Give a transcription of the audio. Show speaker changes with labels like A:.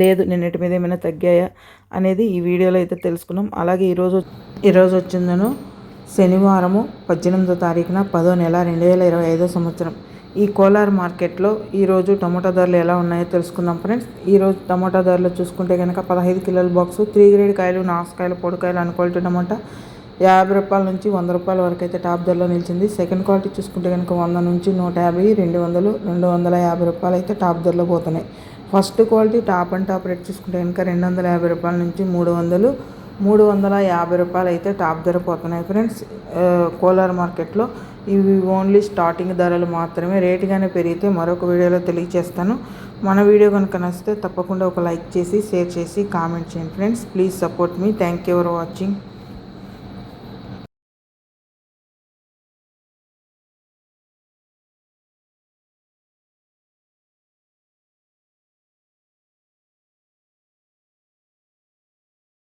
A: లేదు నిన్నటి మీద ఏమైనా తగ్గాయా అనేది ఈ వీడియోలో అయితే తెలుసుకున్నాం. అలాగే ఈరోజు ఈరోజు వచ్చిందను శనివారము పద్దెనిమిదో తారీఖున పదో నెల రెండు వేల ఇరవై ఐదో సంవత్సరం. ఈ కోలార్ మార్కెట్లో ఈరోజు టమోటా ధరలు ఎలా ఉన్నాయో తెలుసుకుందాం ఫ్రెండ్స్. ఈరోజు టమోటా ధరలు చూసుకుంటే కనుక పదహైదు కిలోల బాక్సు త్రీ గ్రేడ్ కాయలు నాసుకాయలు పొడికాయలు అన్క్వాలిటీ టమోటా యాభై రూపాయల నుంచి వంద రూపాయల వరకు అయితే టాప్ ధరలో నిలిచింది. సెకండ్ క్వాలిటీ చూసుకుంటే కనుక వంద నుంచి నూట యాభై రెండు వందలు రెండు వందల యాభై రూపాయలు అయితే టాప్ ధరలో పోతున్నాయి. First quality top and top rate చూసుకుంటే కనుక రెండు వందల యాభై రూపాయల నుంచి మూడు వందలు మూడు వందల యాభై రూపాయలు అయితే టాప్ ధర పోతున్నాయి ఫ్రెండ్స్. కోలార్ మార్కెట్లో ఇవి ఓన్లీ స్టార్టింగ్ ధరలు మాత్రమే. రేటుగానే పెరిగితే మరొక వీడియోలో తెలియజేస్తాను. మన వీడియో కనుక నచ్చితే తప్పకుండా ఒక లైక్ చేసి షేర్ చేసి కామెంట్ చేయండి friends. Please support me. Thank you for watching.